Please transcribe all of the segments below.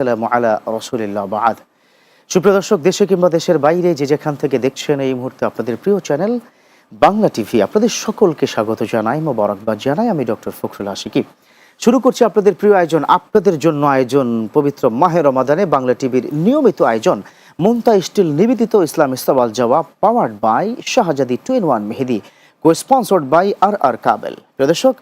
আসসালামু সুপ্রিয় দর্শক, দেশে কিংবা দেশের বাইরে যে যেখান থেকে দেখছেন এই মুহূর্তে আপনাদের প্রিয় চ্যানেল বাংলা টিভি, আপনাদের সকলকে স্বাগত জানাই, মোবারকবাদ জানাই। আমি ডক্টর ফখরুল আশিকি। শুরু করছি আপনাদের প্রিয় আয়োজন, আপনাদের জন্য আয়োজন পবিত্র মাহে রমাদানে বাংলা টিভির নিয়মিত আয়োজন মুন্তা স্টিল নিবেদিত ইসলাম ইস্তাবাল জবাব powered by Shahzadi two in one Mehedi co sponsored by R R Kabel. প্রিয় দর্শক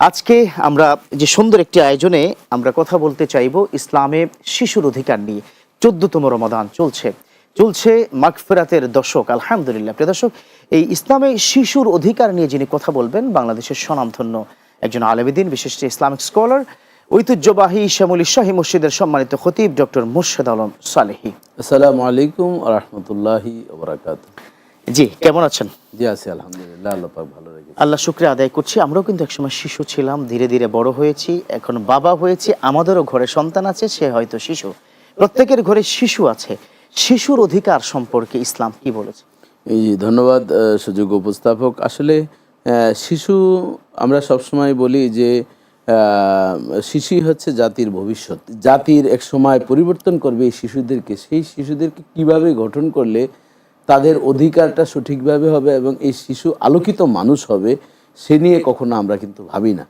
আজকে আমরা যে সুন্দর একটি আয়োজনে আমরা কথা বলতে চাইব ইসলামে শিশুর অধিকার নিয়ে। চোদ্দতম রমাদান চলছে। চলছে মাগফিরাতের দশক আলহামদুলিল্লাহ। প্রিয় দর্শক এই ইসলামে শিশুর অধিকার নিয়ে যিনি কথা বলবেন বাংলাদেশের স্বনামধন্য একজন আলমদিন বিশিষ্ট ইসলামিক স্কলার ঐতিহ্যবাহী শ্যামলী শাহী মসজিদের সম্মানিত খতিব ডক্টর মুর্শেদ আলম সালেহি। আসসালামু আলাইকুম রহমতুল্লাহি জি কেমন আছেন? জি আছি আলহামদুলিল্লাহ আল্লাহ ভালো আল্লাহ শুক্রিয়া আদায় করছি। আমরাও কিন্তু একসময় শিশু ছিলাম, ধীরে ধীরে বড় হয়েছি, এখন বাবা হয়েছি, আমাদেরও ঘরে সন্তান আছে, সে হয়তো শিশু। প্রত্যেকের ঘরে শিশু আছে। শিশুর অধিকার সম্পর্কে ইসলাম কি বলেছে? এই যে ধন্যবাদ সুযোগ উপস্থাপক। আসলে শিশু আমরা সবসময় বলি যে শিশুই হচ্ছে জাতির ভবিষ্যৎ। জাতির এক সময় পরিবর্তন করবে এই শিশুদেরকে। সেই শিশুদেরকে কীভাবে গঠন করলে তাদের অধিকারটা সঠিকভাবে হবে এবং এই শিশু আলোকিত মানুষ হবে সে নিয়ে কখনো আমরা কিন্তু ভাবি না।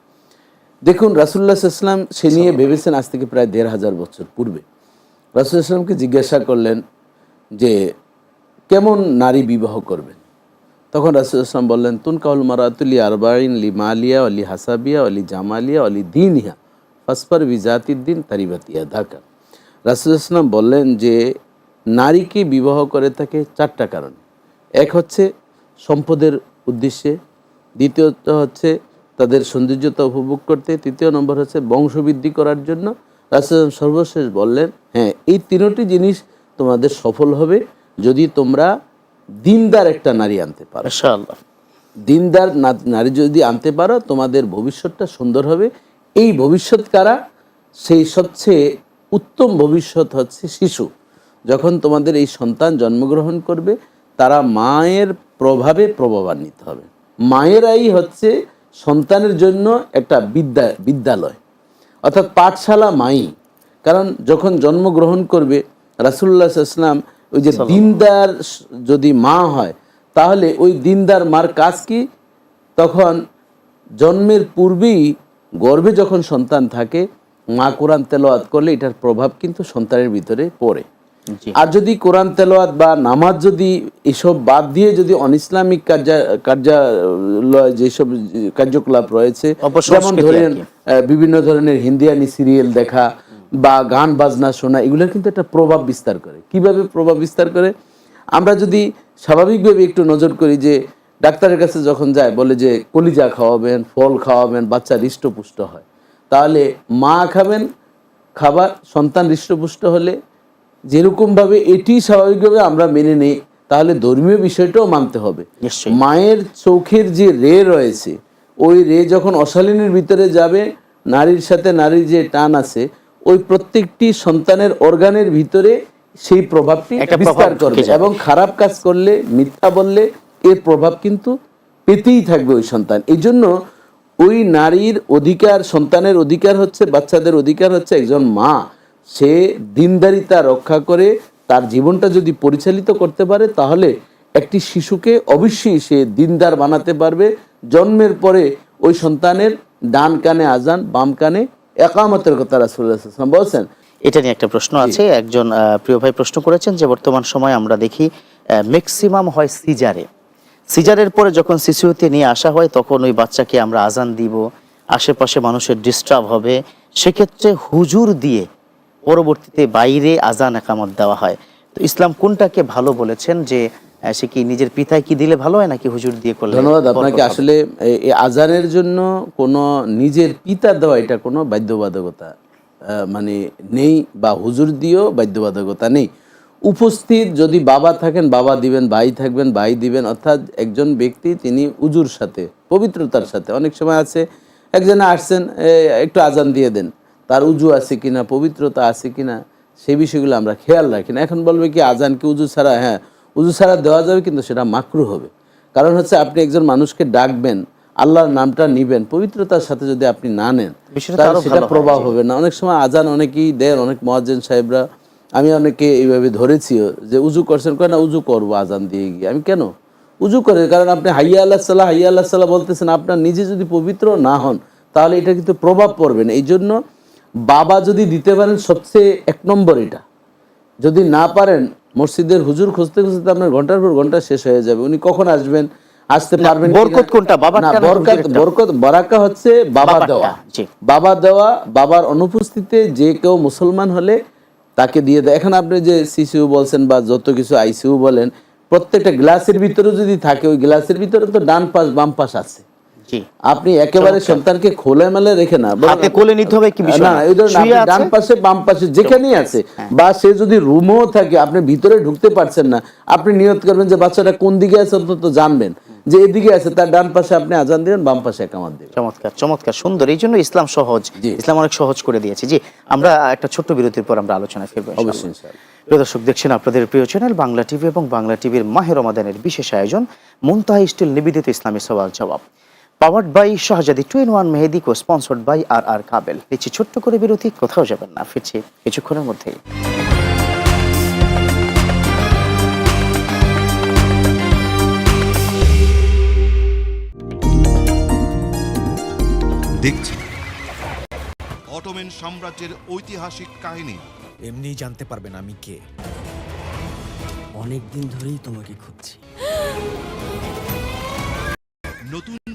দেখুন রাসুল্লাহ ইসলাম সে নিয়ে ভেবেছেন আজ থেকে প্রায় দেড় হাজার বছর পূর্বে। রাসুল ইসলামকে জিজ্ঞাসা করলেন যে কেমন নারী বিবাহ করবেন? তখন রাসুল ইসলাম বললেন তুন কাউল মারাতুলি আরবাইন লি মালিয়া অলি হাসাবিয়া অলি জামালিয়া অলি দিনইহা ফাসফার বিজাতির দিন তারিবাতিয়া ঢাকা রাসুল ইসলাম বললেন যে নারীকে বিবাহ করে থাকে চারটা কারণ। এক হচ্ছে সম্পদের উদ্দেশ্যে দ্বিতীয়ত হচ্ছে তাদের সৌন্দর্যতা উপভোগ করতে তৃতীয় নম্বর হচ্ছে বংশবৃদ্ধি করার জন্য। রাসুল সর্বশেষ বললেন হ্যাঁ এই তিনোটি জিনিস তোমাদের সফল হবে যদি তোমরা দিনদার একটা নারী আনতে পারো। দিনদার নারী যদি আনতে পারো তোমাদের ভবিষ্যৎটা সুন্দর হবে। এই ভবিষ্যৎ কারা? সেই সবচেয়ে উত্তম ভবিষ্যৎ হচ্ছে শিশু। যখন তোমাদের এই সন্তান জন্মগ্রহণ করবে তারা মায়ের প্রভাবে প্রভাবান্বিত হবে। মায়েরাই হচ্ছে সন্তানের জন্য একটা বিদ্যা বিদ্যালয়। অর্থাৎ পাঠশালা মাই। কারণ যখন জন্মগ্রহণ করবে রাসুল্লাহ ইসলাম ওই যে দিনদার যদি মা হয় তাহলে ওই দিনদার মার কাজ কি? তখন জন্মের পূর্বেই গর্ভে যখন সন্তান থাকে মা কোরআন তেলাওয়াত করলে এটার প্রভাব কিন্তু সন্তানের ভিতরে পড়ে। আর যদি কোরআন তেলাওয়াত বা নামাজ যদি এসব বাদ দিয়ে যদি অনিসলামিক কার্যা কার্যালয় যেসব কার্যকলাপ রয়েছে যেমন ধরেন বিভিন্ন ধরনের হিন্দিয়ানি সিরিয়াল দেখা বা গান বাজনা শোনা এগুলোর কিন্তু একটা প্রভাব বিস্তার করে। কীভাবে প্রভাব বিস্তার করে? আমরা যদি স্বাভাবিকভাবে একটু নজর করি যে ডাক্তারের কাছে যখন যায় বলে যে কলিজা খাওয়াবেন ফল খাওয়াবেন বাচ্চা হৃষ্টপুষ্ট হয় তাহলে মা খাবেন খাবার সন্তান হৃষ্টপুষ্ট হলে যেরকমভাবে এটি স্বাভাবিকভাবে আমরা মেনে নিই তাহলে ধর্মীয় বিষয়টাও মানতে হবে। মায়ের চোখের যে রে রয়েছে ওই রে যখন অশালীনের ভিতরে যাবে নারীর সাথে নারীর যে টান আছে ওই প্রত্যেকটি সন্তানের অর্গানের ভিতরে সেই প্রভাবটি বিস্তার করবে এবং খারাপ কাজ করলে মিথ্যা বললে এর প্রভাব কিন্তু পেতেই থাকবে ওই সন্তান। এই জন্য ওই নারীর অধিকার সন্তানের অধিকার হচ্ছে বাচ্চাদের অধিকার হচ্ছে একজন মা। সে দিনদারিতা রক্ষা করে তার জীবনটা যদি পরিচালিত করতে পারে তাহলে একটি শিশুকে অবশ্যই সে দিনদার বানাতে পারবে। জন্মের পরে ওই সন্তানের ডান কানে আজান বাম কানে একামতের কথা রাসুল্লাহ সাল্লাম বলছেন। এটা নিয়ে একটা প্রশ্ন আছে। একজন প্রিয় ভাই প্রশ্ন করেছেন যে বর্তমান সময় আমরা দেখি ম্যাক্সিমাম হয় সিজারে। সিজারের পরে যখন শিশুতে নিয়ে আসা হয় তখন ওই বাচ্চাকে আমরা আজান দিব আশেপাশে মানুষের ডিস্টার্ব হবে। সেক্ষেত্রে হুজুর দিয়ে পরবর্তীতে বাইরে আজান একামত দেওয়া হয়। তো ইসলাম কোনটাকে ভালো বলেছেন যে সে কি নিজের পিতায় কি দিলে ভালো হয় নাকি হুজুর দিয়ে করলে ধন্যবাদ আপনাকে আসলে এই আজানের জন্য কোনো নিজের পিতা দেওয়া এটা কোনো বাধ্যবাধকতা মানে নেই বা হুজুর দিয়েও বাধ্যবাধকতা নেই। উপস্থিত যদি বাবা থাকেন বাবা দিবেন ভাই থাকবেন ভাই দিবেন অর্থাৎ একজন ব্যক্তি তিনি উজুর সাথে পবিত্রতার সাথে অনেক সময় আছে একজনে আসছেন একটু আজান দিয়ে দেন। তার উজু আছে কিনা পবিত্রতা আছে কিনা সেই বিষয়গুলো আমরা খেয়াল রাখি না। এখন বলবে কি আজান কি উজু ছাড়া? হ্যাঁ উজু ছাড়া দেওয়া যাবে কিন্তু সেটা মাকরু হবে। কারণ হচ্ছে আপনি একজন মানুষকে ডাকবেন আল্লাহর নামটা নিবেন পবিত্রতার সাথে যদি আপনি না নেন সেটা প্রভাব হবে না। অনেক সময় আজান অনেকেই দেন অনেক মহাজ্জেন সাহেবরা। আমি অনেকে এইভাবে ধরেছিও যে উজু করছেন কয় না উজু করব আজান দিয়ে গিয়ে। আমি কেন? উজু করে কারণ আপনি হাইয়া আল্লাহ সাল্লাহ হাইয়া আল্লাহ সাল্লাহ বলতেছেন আপনার নিজে যদি পবিত্র না হন তাহলে এটা কিন্তু প্রভাব পড়বে না। এই জন্য বাবা যদি দিতে পারেন সবচেয়ে এক নম্বর এটা। যদি না পারেন মসজিদের হুজুর খুঁজতে খুঁজতে আপনার ঘণ্টার পর ঘণ্টা শেষ হয়ে যাবে। উনি কখন আসবেন আসতে পারবেন? বরকত কোনটা? বাবারটা না বরকত বরকত বারাকা হচ্ছে বাবা দেওয়া। বাবা দেওয়া বাবার অনুপস্থিতিতে যে কেউ মুসলমান হলে তাকে দিয়ে দেয়। এখন আপনি যে সিসিউ বলছেন বা যত কিছু আইসিউ বলেন প্রত্যেকটা গ্লাসের ভিতরে যদি থাকে ওই গ্লাসের ভিতরে তো ডান পাশ বাম পাশ আছে। আপনি একেবারে সন্তানকে খোলে মেলে রেখে না হাতে কোলে নিতে হবে কি বিষয় না। এই ধরুন ডান পাশে বাম পাশে যেখানেই আছে বা সে যদি রুমও থাকে আপনি ভিতরে ঢুকতে পারছেন না আপনি নিয়ত করবেন যে বাচ্চাটা কোন দিকে আছে অন্তত জানবেন যে এদিকে আছে তার ডান পাশে আপনি আজান দিবেন বাম পাশে একামত দিবেন। চমৎকার চমৎকার সুন্দর এই জন্য ইসলাম সহজ। ইসলাম অনেক সহজ করে দিয়েছে। জি আমরা একটা ছোট্ট বিরতির পর আমরা আলোচনায় ফিরবো অবশ্যই প্রিয় দর্শক দেখছেন আপনাদের প্রিয় চ্যানেল বাংলা টিভি এবং বাংলা টিভির মাহে রমাদানের বিশেষ আয়োজন মুনতাহা স্টিল নিবেদিত ইসলামী সওয়াল জবাব powered by Shahzadi two in one Mehedi co sponsored by R R Kabel নিচ্ছি ছোট্ট করে বিরতি কোথাও যাবেন না ফিরছি কিছুক্ষণের মধ্যেই দেখছি। অটোমেন সাম্রাজ্যের ঐতিহাসিক কাহিনী। এমনি জানতে পারবেন আমি কে। অনেক দিন ধরেই তোমাকে খুঁজছি। নতুন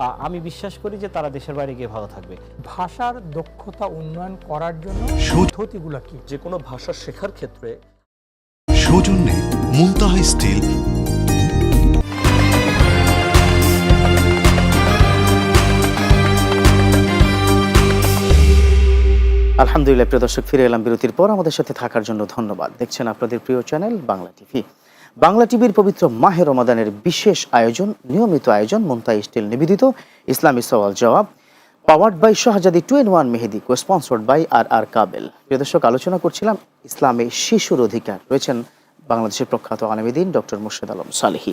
আমি বিশ্বাস করি যে তারা দেশের বাইরে গিয়ে ভালো থাকবে। ভাষার দক্ষতা উন্নয়ন করার জন্য পদ্ধতিগুলো কি? যে কোনো ভাষা শেখার ক্ষেত্রে সৌজন্যে মুনতাহা স্টিল। আলহামদুলিল্লাহ প্রিয় দর্শক ফিরে এলাম বিরতির পর। আমাদের সাথে থাকার জন্য ধন্যবাদ। দেখছেন আপনাদের প্রিয় চ্যানেল বাংলা টিভি। বাংলা টিভির পবিত্র মাহে রমাদানের বিশেষ আয়োজন, নিয়মিত আয়োজন মুন্তাই স্টিল নিবেদিত ইসলামী সওয়াল জবাব powered by Shahzadi two in one Mehedi co sponsored by R R Kabel. প্রিয় দর্শক, আলোচনা করছিলাম ইসলামে শিশুর অধিকার। রয়েছেন বাংলাদেশের প্রখ্যাত আলমীদিন ডক্টর মুর্শেদ আলম সালেহি।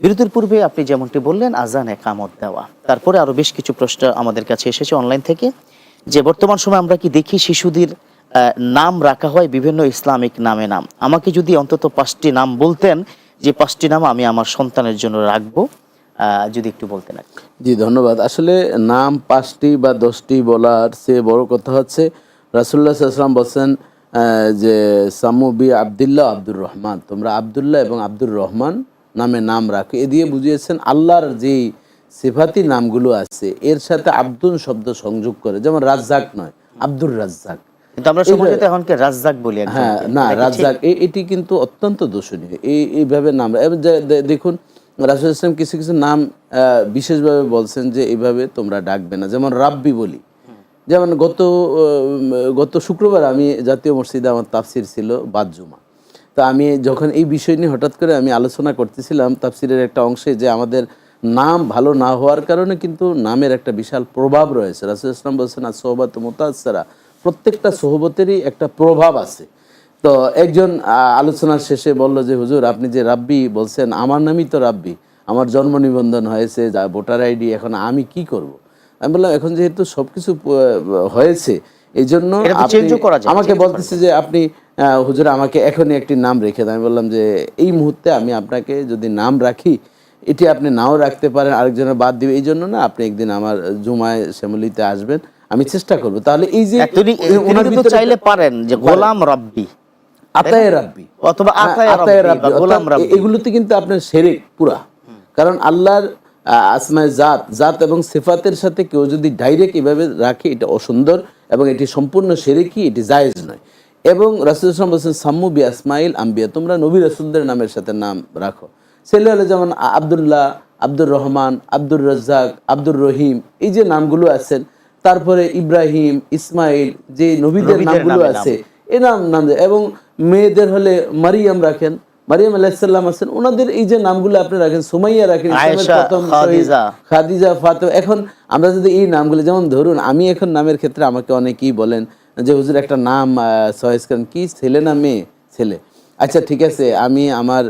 বিরতির পূর্বে আপনি যেমনটি বললেন, আজান একামত দেওয়া। তারপরে আরও বেশ কিছু প্রশ্ন আমাদের কাছে এসেছে অনলাইন থেকে। যে বর্তমান সময় আমরা কি দেখি শিশুদের নাম রাখা হয় বিভিন্ন ইসলামিক নামে নাম। আমাকে যদি অন্তত পাঁচটি নাম বলতেন, যে পাঁচটি নাম আমি আমার সন্তানের জন্য রাখব যদি একটু বলতেন আর জি, ধন্যবাদ। আসলে নাম পাঁচটি বা দশটি বলার চেয়ে বড় কথা হচ্ছে রাসুল্লাহ সাল্লাম বলছেন যে সামুবি আবদুল্লাহ আব্দুর রহমান, তোমরা আবদুল্লাহ এবং আব্দুর রহমান নামে নাম রাখো। এ দিয়ে বুঝিয়েছেন আল্লাহর যেই সিফাতি নামগুলো আছে, এর সাথে আব্দুল শব্দ সংযোগ করে, যেমন রাজ্জাক নয়, আব্দুর রাজ্জাক। কিন্তু আমরা সমাজে তো এখনকে রাজ্জাক বলি হ্যাঁ না? রাজ্জাক এটি কিন্তু অত্যন্ত দোষণীয়। এই এইভাবে নাম দেখুন রাসুল ইসলাম কিছু কিছু নাম বিশেষভাবে বলছেন যে এইভাবে তোমরা ডাকবে না। যেমন রাব্বি বলি। যেমন গত গত শুক্রবার আমি জাতীয় মসজিদে আমার তাফসির ছিল বাদজুমা তো আমি যখন এই বিষয় নিয়ে হঠাৎ করে আমি আলোচনা করতেছিলাম তাফসিরের একটা অংশে যে আমাদের নাম ভালো না হওয়ার কারণে কিন্তু নামের একটা বিশাল প্রভাব রয়েছে। রাসুল ইসলাম বলছেন আর সোহবাত মোতাসারা প্রত্যেকটা সোহবতেরই একটা প্রভাব আছে। তো একজন আলোচনার শেষে বলল যে হুজুর আপনি যে রাব্বি বলছেন আমার নামই তো রাব্বি। আমার জন্ম নিবন্ধন হয়েছে যা ভোটার আইডি এখন আমি কি করব। আমি বললাম এখন যেহেতু সব কিছু হয়েছে এই জন্য আমাকে বলতেছে যে আপনি হুজুর আমাকে এখনই একটি নাম রেখে দেন। আমি বললাম যে এই মুহূর্তে আমি আপনাকে যদি নাম রাখি এটি আপনি নাও রাখতে পারেন আরেকজনের বাদ দিবে। এই জন্য না আপনি একদিন আমার জুমায় শ্যামলিতে আসবেন। আমি চেষ্টা করব। তাহলে এই যে ওনার ভিতরে- চাইলে পারেন যে গোলাম রাব্বি। আতায় রাব্বি। অথবা আতায় রাব্বি গোলাম রাব্বি। এগুলোতে কিন্তু আপনার শেরেক পুরা। কারণ আল্লাহর আসমায় জাত জাত এবং সিফাতের সাথে কেউ যদি ডাইরেক্ট এভাবে রাখে এটা অসুন্দর এবং এটি সম্পূর্ণ সেরেকি এটি জায়েজ নয়। এবং রাসুল ইসলাম বলছেন সাম্মু বি আসমাইল আম্বিয়া তোমরা নবী রাসুলদের নামের সাথে নাম রাখো। ছেলে হলে যেমন আব্দুল্লাহ আব্দুর রহমান আব্দুর রাজ্জাক আব্দুর রহিম এই যে নামগুলো আছেন তারপরে ইব্রাহিম ইসমাইল যে নবীদের নামগুলো আছে এ নাম নাম এবং মেয়েদের হলে মারিয়াম রাখেন। মারিয়াম আলাহিসাল্লাম আছেন। ওনাদের এই যে নামগুলো আপনি রাখেন সুমাইয়া রাখেন খাদিজা। ফাতেমা। এখন আমরা যদি এই নামগুলো যেমন ধরুন আমি এখন নামের ক্ষেত্রে আমাকে অনেকেই বলেন যে হুজুর একটা নাম চয়েস করেন কি? ছেলে না মেয়ে? ছেলে। আচ্ছা ঠিক আছে আমি আমার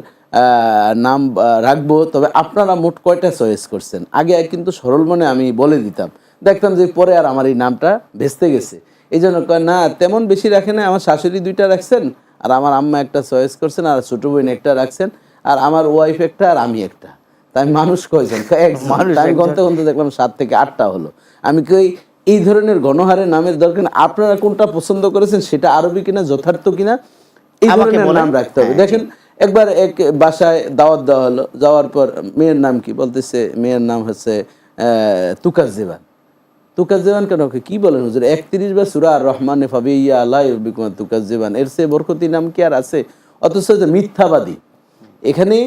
নাম রাখব। তবে আপনারা মোট কয়টা চয়েস করছেন? আগে কিন্তু সরল মনে আমি বলে দিতাম। দেখতাম যে পরে আর আমার এই নামটা ভেস্তে গেছে। এই জন্য কয় না তেমন বেশি রাখে না আমার শাশুড়ি দুইটা রাখছেন আর আমার আম্মা একটা চয়েস করছেন আর ছোট বোন একটা রাখছেন আর আমার ওয়াইফ একটা আর আমি একটা। তাই মানুষ কয়জন? কয় একজন। মানুষ তাই আমি। গন্তে গন্তে দেখলাম সাত থেকে আটটা হলো। আমি কই এই ধরনের গণহারের নামের দরকার আপনারা কোনটা পছন্দ করেছেন সেটা আরবি কিনা যথার্থ কিনা এই ধরনের নাম রাখতে হবে। হ্যাঁ, দেখেন একবার এক বাসায় দাওয়াত দেওয়া হলো যাওয়ার পর মেয়ের নাম কি বলতেছে? মেয়ের নাম হচ্ছে তুকার জেবান। তুকাস জেবান কেন? কি বলেন হুজুর? একত্রিশ বা সুরা আর রহমানে ফাবি ইয়া আল্লাহ এর সে বরকতি নাম কি আর আছে? অথচ মিথ্যাবাদী। এখানে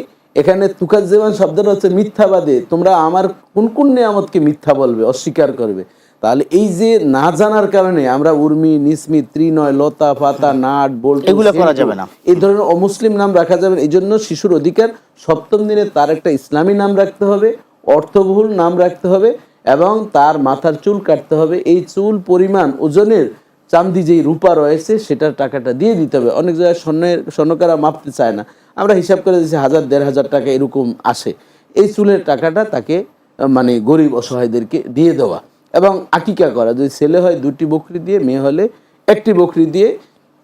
এখানে তুকাজ্জেবান শব্দটা হচ্ছে মিথ্যাবাদী। তোমরা আমার কোন কোন নিয়ামতকে মিথ্যা বলবে অস্বীকার করবে? তাহলে এই যে না জানার কারণে আমরা উর্মি নিসমি ত্রিনয় লতা পাতা নাট বোল্ট এগুলো করা যাবে না। এই ধরনের অমুসলিম নাম রাখা যাবে এই জন্য শিশুর অধিকার সপ্তম দিনে তার একটা ইসলামী নাম রাখতে হবে অর্থবহুল নাম রাখতে হবে। এবং তার মাথার চুল কাটতে হবে। এই চুল পরিমাণ ওজনের চান্দি যেই রূপা রয়েছে, সেটার টাকাটা দিয়ে দিতে হবে। অনেক জায়গায় স্বর্ণের, স্বর্ণকারা মাপতে চায় না। আমরা হিসাব করে দিচ্ছি হাজার, দেড় হাজার টাকা এরকম আসে। এই চুলের টাকাটা তাকে মানে গরিব অসহায়দেরকে দিয়ে দেওয়া। এবং আকিকা করা, যদি ছেলে হয় দুটি বকরি দিয়ে, মেয়ে হলে একটি বকরি দিয়ে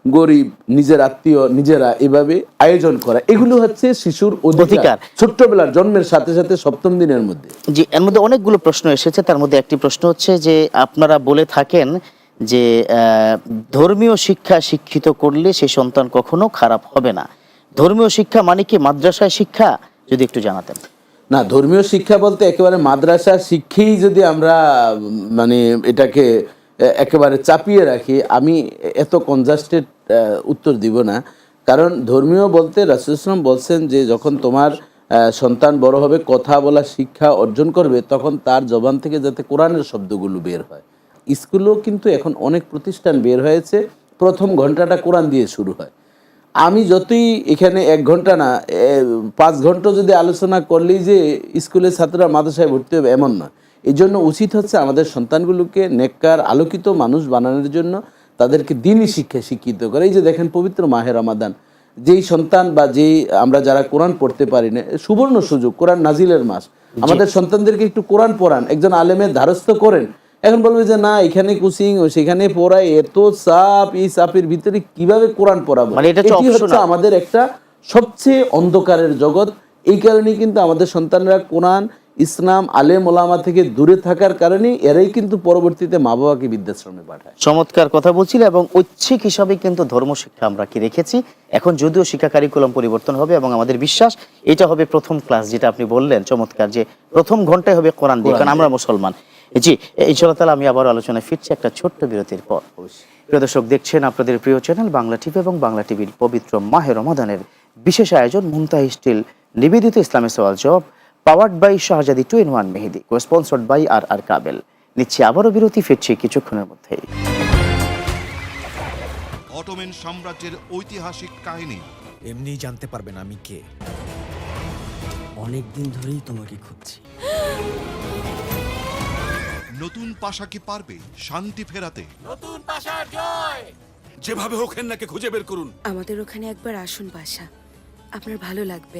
গরিব নিজের আত্মীয় নিজেরা এভাবে আয়োজন করা এগুলো হচ্ছে শিশুর অধিকার। ছোট্টবেলার জন্মের সাথে সাথে সপ্তম দিনের মধ্যে। জি এর মধ্যে অনেকগুলো প্রশ্ন এসেছে তার মধ্যে একটি প্রশ্ন হচ্ছে যে আপনারা বলে থাকেন যে ধর্মীয় শিক্ষা শিক্ষিত করলে সে সন্তান কখনো খারাপ হবে না। ধর্মীয় শিক্ষা মানে কি মাদ্রাসায় শিক্ষা? যদি একটু জানাতেন। না ধর্মীয় শিক্ষা বলতে একেবারে মাদ্রাসা শিক্ষেই যদি আমরা মানে এটাকে একেবারে চাপিয়ে রাখি আমি এত কনজাস্টেড উত্তর দিব না। কারণ ধর্মীয় বলতে রাসুলাম বলছেন যে যখন তোমার সন্তান বড় হবে, কথা বলা, শিক্ষা অর্জন করবে, তখন তার জবান থেকে যাতে কোরআনের শব্দগুলো বের হয়। স্কুলেও কিন্তু এখন অনেক প্রতিষ্ঠান বের হয়েছে, প্রথম ঘন্টাটা কোরআন দিয়ে শুরু হয়। আমি যতই এখানে এক ঘণ্টা না পাঁচ ঘণ্টা যদি আলোচনা করলেই যে স্কুলের ছাত্ররা মাদ্রাসায় ভর্তি হবে, এমন নয়। এই জন্য উচিত হচ্ছে আমাদের সন্তানগুলোকে নেককার, আলোকিত মানুষ বানানোর জন্য তাদেরকে দিনই শিক্ষা শিক্ষিত করে। এই যে দেখেন পবিত্র মাহে রমাদান যেই সন্তান বা যেই আমরা যারা কোরআন পড়তে পারি না সুবর্ণ সুযোগ কোরআন নাজিলের মাস। আমাদের সন্তানদেরকে একটু কোরআন পড়ান। একজন আলেমের ধারস্থ করেন এখন বলবে যে না এখানে কোচিং সেখানে পড়ায় এত চাপ এই চাপের ভিতরে কীভাবে কোরআন পড়াবো? মানে এটি হচ্ছে আমাদের একটা সবচেয়ে অন্ধকারের জগৎ। এই কারণে কিন্তু আমাদের সন্তানরা কোরআন ইসলাম আলেম ওলামা থেকে দূরে থাকার কারণে এরাই কিন্তু পরবর্তীতে মা বাবাকে বৃদ্ধাশ্রমে পাঠায়। চমৎকার কথা বলছিল এবং ঐচ্ছিক হিসাবে কিন্তু ধর্মশিক্ষা আমরা কি রেখেছি। এখন যদিও শিক্ষা কারিকুলাম পরিবর্তন হবে এবং আমাদের বিশ্বাস এটা হবে প্রথম ক্লাস যেটা আপনি বললেন চমৎকার যে প্রথম ঘন্টায় হবে কোরআন দিয়ে কারণ আমরা মুসলমান। জি ইনশাল্লাহ তালা আমি আবার আলোচনায় ফিরছি একটা ছোট্ট বিরতির পর। প্রিয় দর্শক দেখছেন আপনাদের প্রিয় চ্যানেল বাংলা টিভি এবং বাংলা টিভির পবিত্র মাহে রমাদানের বিশেষ আয়োজন মুমতাহ স্টিল নিবেদিত ইসলামী সওয়াল job powered by Shahzadi two in one Mehedi co sponsored by R R Kabel নিচ্ছি আবারও বিরতি ফিরছি কিছুক্ষণের মধ্যেই। অটোমেন সাম্রাজ্যের ঐতিহাসিক কাহিনী। এমনিই জানতে পারবেন আমি কে। অনেক দিন ধরেই তোমাকে খুঁজছি। নতুন পাশা কি পারবে শান্তি ফেরাতে? যেভাবে হোক হেন্নাকে খুঁজে বের করুন। আমাদের ওখানে একবার আসুন বাসা আপনার ভালো লাগবে।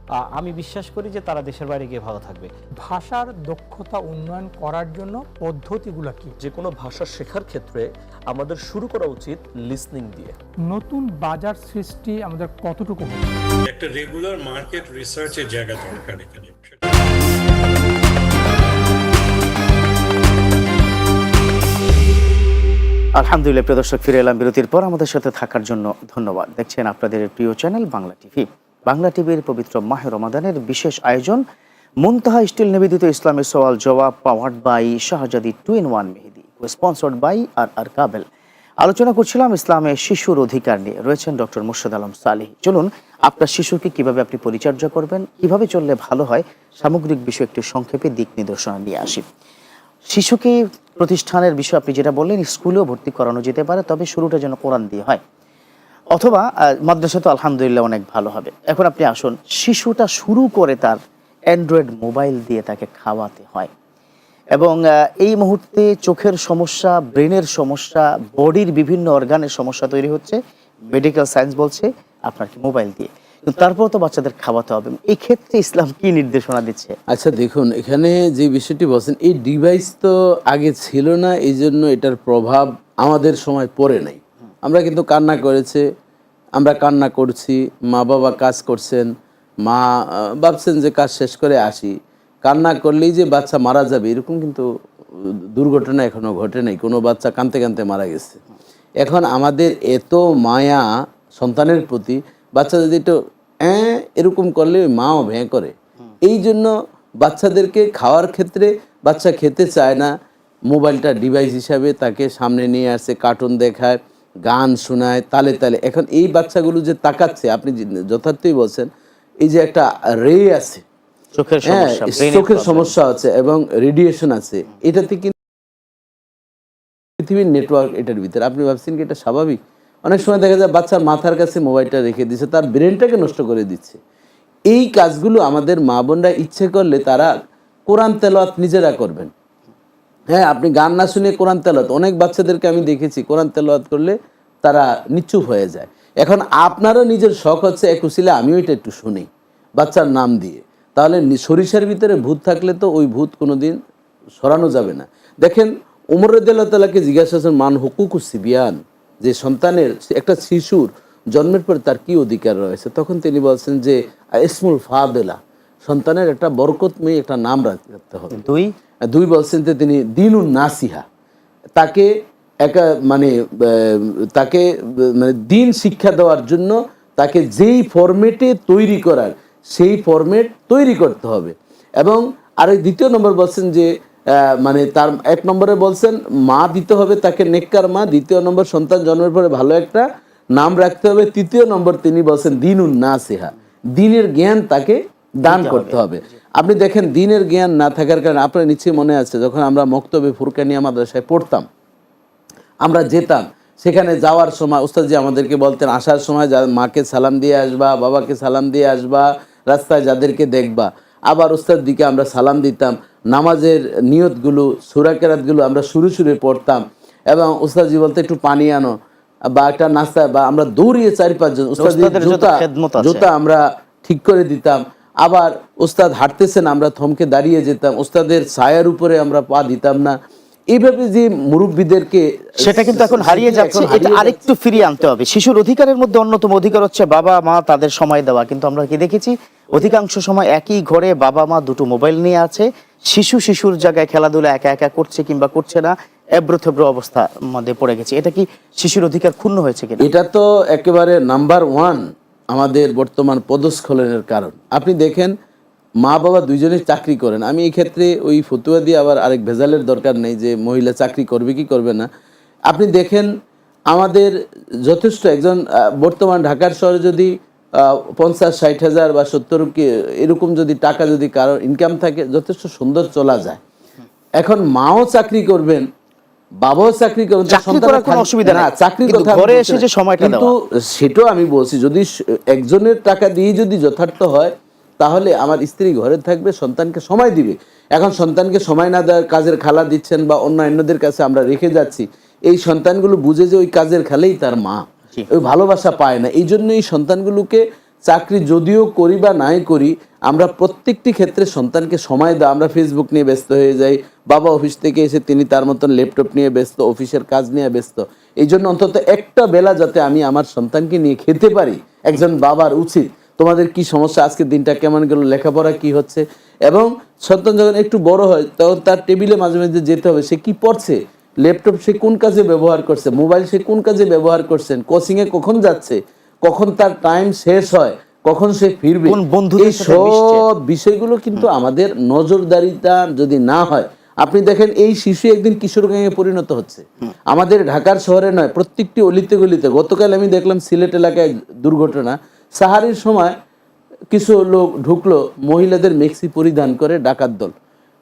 আমি বিশ্বাস করি যে তারা দেশের বাইরে গিয়ে ভালো থাকবে। ভাষার দক্ষতা উন্নয়ন করার জন্য পদ্ধতিগুলো কি? যে কোনো ভাষা শেখার ক্ষেত্রে আমাদের শুরু করা উচিত লিসনিং দিয়ে। নতুন বাজার সৃষ্টি আমাদের কতটুকু হবে? একটা রেগুলার মার্কেট রিসার্চের জায়গা দরকার এখানে। আলহামদুলিল্লাহ প্রিয় দর্শক ফিরে এলাম বিরতির পর। আমাদের সাথে থাকার জন্য ধন্যবাদ। দেখছেন আপনাদের প্রিয় চ্যানেল বাংলা টিভি। বাংলা টিভির পবিত্র মাহে রমাদানের বিশেষ আয়োজন মুনতাহা স্টিল নিবেদিত ইসলামের সওয়াল জবাব powered by Shahzadi two in one Mehedi sponsored by R R Kabel. আলোচনা করছিলাম ইসলামে শিশুর অধিকার নিয়ে। রয়েছেন ডক্টর মুর্শিদ আলম সালিহ। চলুন, আপনার শিশুকে কীভাবে আপনি পরিচর্যা করবেন, কীভাবে চললে ভালো হয়, সামগ্রিক বিষয়ে একটি সংক্ষেপে দিক নির্দেশনা নিয়ে আসি। শিশুকে প্রতিষ্ঠানের বিষয়ে আপনি যেটা বললেন, স্কুলেও ভর্তি করানো যেতে পারে, তবে শুরুটা যেন কোরআন দিয়ে হয়। অথবা মাদ্রাসা তো আলহামদুলিল্লাহ অনেক ভালো হবে। এখন আপনি আসুন, শিশুটা শুরু করে তার অ্যান্ড্রয়েড মোবাইল দিয়ে তাকে খাওয়াতে হয়। এবং এই মুহূর্তে চোখের সমস্যা, ব্রেনের সমস্যা, বডির বিভিন্ন অর্গানের সমস্যা তৈরি হচ্ছে। মেডিকেল সায়েন্স বলছে আপনার কি মোবাইল দিয়ে তারপর তো বাচ্চাদের খাওয়াতে হবে। এই ক্ষেত্রে ইসলাম কি নির্দেশনা দিচ্ছে? আচ্ছা দেখুন, এখানে যে বিষয়টি বলছেন, এই ডিভাইস তো আগে ছিল না এই জন্য এটার প্রভাব আমাদের সময় পড়ে নাই। আমরা কিন্তু কান্না করেছে, আমরা কান্না করছি মা বাবা কাজ করছেন, মা ভাবছেন যে কাজ শেষ করে আসি। কান্না করলেই যে বাচ্চা মারা যাবে, এরকম কিন্তু দুর্ঘটনা এখনও ঘটে নাই, কোনো বাচ্চা কানতে কানতে মারা গেছে। এখন আমাদের এত মায়া সন্তানের প্রতি, বাচ্চা যদি একটু, অ্যাঁ এরকম করলে মাও ভ্যাঁ করে এই জন্য বাচ্চাদেরকে খাওয়ার ক্ষেত্রে বাচ্চা খেতে চায় না। মোবাইলটা ডিভাইস হিসাবে তাকে সামনে নিয়ে আসে কার্টুন দেখায় গান শোনায় তালে তালে। এখন এই বাচ্চাগুলো যে তাকাচ্ছে আপনি যথার্থই বলছেন এই যে একটা রে আছে চোখের হ্যাঁ সমস্যা চোখের সমস্যা আছে এবং রেডিয়েশন আছে। এটাতে কিন্তু পৃথিবীর নেটওয়ার্ক এটার ভিতরে। আপনি ভাবছেন কি এটা স্বাভাবিক? অনেক সময় দেখা যায় বাচ্চার মাথার কাছে মোবাইলটা রেখে দিচ্ছে তার ব্রেনটাকে নষ্ট করে দিচ্ছে। এই কাজগুলো আমাদের মা বোনরা ইচ্ছে করলে তারা কোরআন তেলাওয়াত নিজেরা করবেন। হ্যাঁ আপনি গান না শুনে কোরআন তেলাওয়াত, অনেক বাচ্চাদেরকে আমি দেখেছি, কোরআন তেলাওয়াত করলে তারা নিচুপ হয়ে যায়। এখন আপনারও নিজের শখ হচ্ছে এক উসিলে আমিও এটা একটু শুনি, বাচ্চার নাম দিয়ে। তাহলে সরিষার ভিতরে ভূত থাকলে তো ওই ভূত কোনোদিন সরানো যাবে না। দেখেন, উমর রদাল্লাহকে জিজ্ঞাসা করেছেন, মান হুকুকু সিবিয়ান? যে সন্তানের একটা শিশুর জন্মের পর তার কি অধিকার রয়েছে? তখন তিনি বলছেন যে ইসমুল ফাদেলা। সন্তানের একটা বরকতময়ী একটা নাম রাখতে হবে। দুই? দুই বলছেন যে তিনি দিনুন নাসিহা। তাকে একা মানে তাকে মানে দিন শিক্ষা দেওয়ার জন্য তাকে যেই ফরম্যাটে তৈরি করার সেই ফরম্যাট তৈরি করতে হবে। এবং আর এই দ্বিতীয় নম্বর বলছেন যে মানে তার এক নম্বরে বলছেন মা দিতে হবে তাকে নেককার মা। দ্বিতীয় নম্বর সন্তান জন্মের পরে ভালো একটা নাম রাখতে হবে। তৃতীয় নম্বর তিনি বলছেন দিনুন না সেহা দিনের জ্ঞান তাকে দান করতে হবে। আপনি দেখেন দিনের জ্ঞান না থাকার কারণে আপনার নিশ্চয়ই মনে আছে যখন আমরা মক্তবে ফুরকানিয়া মাদ্রাসায় পড়তাম আমরা যেতাম সেখানে যাওয়ার সময় উস্তাদজি আমাদেরকে বলতেন আসার সময় যা মাকে সালাম দিয়ে আসবা বাবাকে সালাম দিয়ে আসবা রাস্তায় যাদেরকে দেখবা। আবার উস্তাদ দিকে আমরা সালাম দিতাম নামাজের নিয়তগুলো সুরাকেরাতগুলো আমরা শুরু শুরু পড়তাম এবং উস্তাদজি বলতে একটু পানি আনো বা একটা নাস্তা বা আমরা দৌড়িয়ে চারি পাঁচজন জুতা জুতা আমরা ঠিক করে দিতাম। আবার উস্তাদ হাঁটতেছেন আমরা থমকে দাঁড়িয়ে যেতাম উস্তাদের ছায়ার উপরে আমরা পা দিতাম না। এইভাবে যে মুরব্বীদেরকে সেটা কিন্তু এখন হারিয়ে যাচ্ছে এটা আরেকটু ফিরিয়ে আনতে হবে। শিশুর অধিকারের মধ্যে অন্যতম অধিকার হচ্ছে বাবা মা তাদের সময় দেওয়া। কিন্তু আমরা কি দেখেছি? অধিকাংশ সময় একই ঘরে বাবা মা দুটো মোবাইল নিয়ে আছে। শিশু শিশুর জায়গায় খেলাধুলা একা একা করছে কিংবা করছে না এব্রো থেব্রো অবস্থা মধ্যে পড়ে গেছে। এটা কি শিশুর অধিকার ক্ষুণ্ণ হয়েছে কিনা? এটা তো একেবারে নাম্বার ওয়ান আমাদের বর্তমান পদস্খলনের কারণ। আপনি দেখেন, মা বাবা দুইজনেই চাকরি করেন। আমি এই ক্ষেত্রে ওই ফতুয়া দিয়ে আবার আরেক ভেজালের দরকার নেই যে মহিলা চাকরি করবে কি করবে না। আপনি দেখেন, আমাদের যথেষ্ট একজন বর্তমান ঢাকার শহরে যদি পঞ্চাশ, ষাট হাজার বা সত্তর এরকম যদি টাকা যদি কারও ইনকাম থাকে, যথেষ্ট সুন্দর চলা যায়। এখন মাও চাকরি করবেন বাবাও চাকরি চাকরি করার কোনো অসুবিধা না, কিন্তু কথা ঘরে এসে যে সময়টা কিন্তু সেটাও আমি বলছি যদি একজনের টাকা দিয়ে যদি যথার্থ হয় তাহলে আমার স্ত্রী ঘরে থাকবে সন্তানকে সময় দিবে। এখন সন্তানকে সময় না দেওয়ার কাজের খালা দিচ্ছেন বা অন্যান্যদের কাছে আমরা রেখে যাচ্ছি এই সন্তানগুলো বুঝে যে ওই কাজের খালেই তার মা। ওই ভালোবাসা পায় না। এই জন্য এই সন্তানগুলোকে চাকরি যদিও করি বা নাই করি, আমরা প্রত্যেকটি ক্ষেত্রে সন্তানকে সময় দেওয়া আমরা ফেসবুক নিয়ে ব্যস্ত হয়ে যাই, বাবা অফিস থেকে এসে তিনি তার মতন ল্যাপটপ নিয়ে ব্যস্ত, অফিসের কাজ নিয়ে ব্যস্ত। এই জন্য অন্তত একটা বেলা যাতে আমি আমার সন্তানকে নিয়ে খেতে পারি, একজন বাবার উচিত। তোমাদের কি সমস্যা? আজকে দিনটা কেমন গেল? লেখাপড়া কি হচ্ছে? এবং সন্তান যখন একটু বড় হয়, তখন তার টেবিলে মাঝে মাঝে যেতে হবে, সে কি পড়ছে? ল্যাপটপ সে কোন কাজে ব্যবহার করছে? মোবাইল সে কোন কাজে ব্যবহার করছেন? কোচিংয়ে কখন যাচ্ছে? কখন তার টাইম শেষ হয় কখন সে ফিরবে এই সব বিষয়গুলো কিন্তু আমাদের নজরদারিতা যদি না হয় আপনি দেখেন এই শিশু একদিন কিশোর গ্যাংয়ে পরিণত হচ্ছে। আমাদের ঢাকার শহরে নয় প্রত্যেকটি অলিতে গলিতে গতকাল আমি দেখলাম সিলেট এলাকায় দুর্ঘটনা। সাহারির সময় কিছু লোক ঢুকলো মহিলাদের মেক্সি পরিধান করে ডাকাত দল।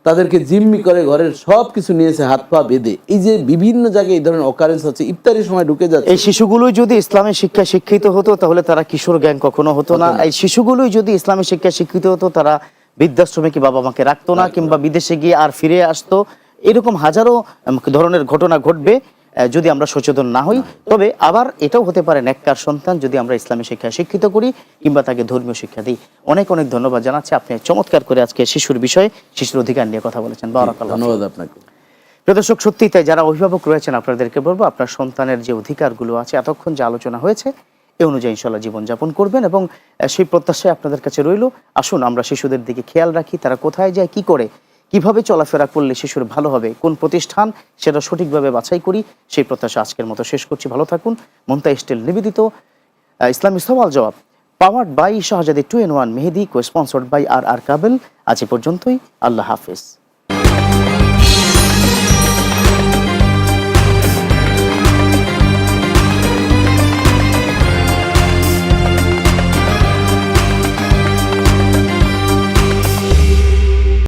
তাদেরকে জিম্মি করে ঘরের সব কিছু নিয়েছে হাত পা বেঁধে। এই যে বিভিন্ন জায়গায় এই ধরনের অকারেন্স হচ্ছে ইফতারির সময় ঢুকে যাচ্ছে। এই শিশুগুলোই যদি ইসলামের শিক্ষা শিক্ষিত হতো তাহলে তারা কিশোর জ্ঞান কখনো হতো না। এই শিশুগুলোই যদি ইসলামের শিক্ষা শিক্ষিত হতো তারা বৃদ্ধাশ্রমে কি বাবা মাকে রাখতো না কিংবা বিদেশে গিয়ে আর ফিরে আসতো? এরকম হাজারো ধরনের ঘটনা ঘটবে। যদি আমরা সচেতন না হই তবে আবার এটাও হতে পারে নেককার সন্তান যদি আমরা ইসলামী শিক্ষায় শিক্ষিত করি কিংবা তাকে ধর্মীয় শিক্ষা দিই। অনেক অনেক ধন্যবাদ জানাচ্ছি। আপনি চমৎকার করে আজকে শিশুর বিষয়ে শিশুর অধিকার নিয়ে কথা বলেছেন। ধন্যবাদ আপনাকে। প্রিয় দর্শক সত্যি তাই যারা অভিভাবক রয়েছেন আপনাদেরকে বলব আপনার সন্তানের যে অধিকারগুলো আছে এতক্ষণ যে আলোচনা হয়েছে এ অনুযায়ী ইনশাল্লাহ জীবনযাপন করবেন এবং সেই প্রত্যাশায় আপনাদের কাছে রইল। আসুন আমরা শিশুদের দিকে খেয়াল রাখি তারা কোথায় যায় কি করে কীভাবে চলাফেরা করলে শিশুর ভালো হবে, কোন প্রতিষ্ঠান সেটা সঠিকভাবে বাছাই করি, সেই প্রত্যাশা আজকের মতো শেষ করছি। ভালো থাকুন। মমতা স্টিল নিবেদিত। ইসলামী সওয়াল জবাব। Powered by Shahzadi two in one Mehedi co sponsored by R R Kabel আজ পর্যন্তই। আল্লাহ হাফেজ।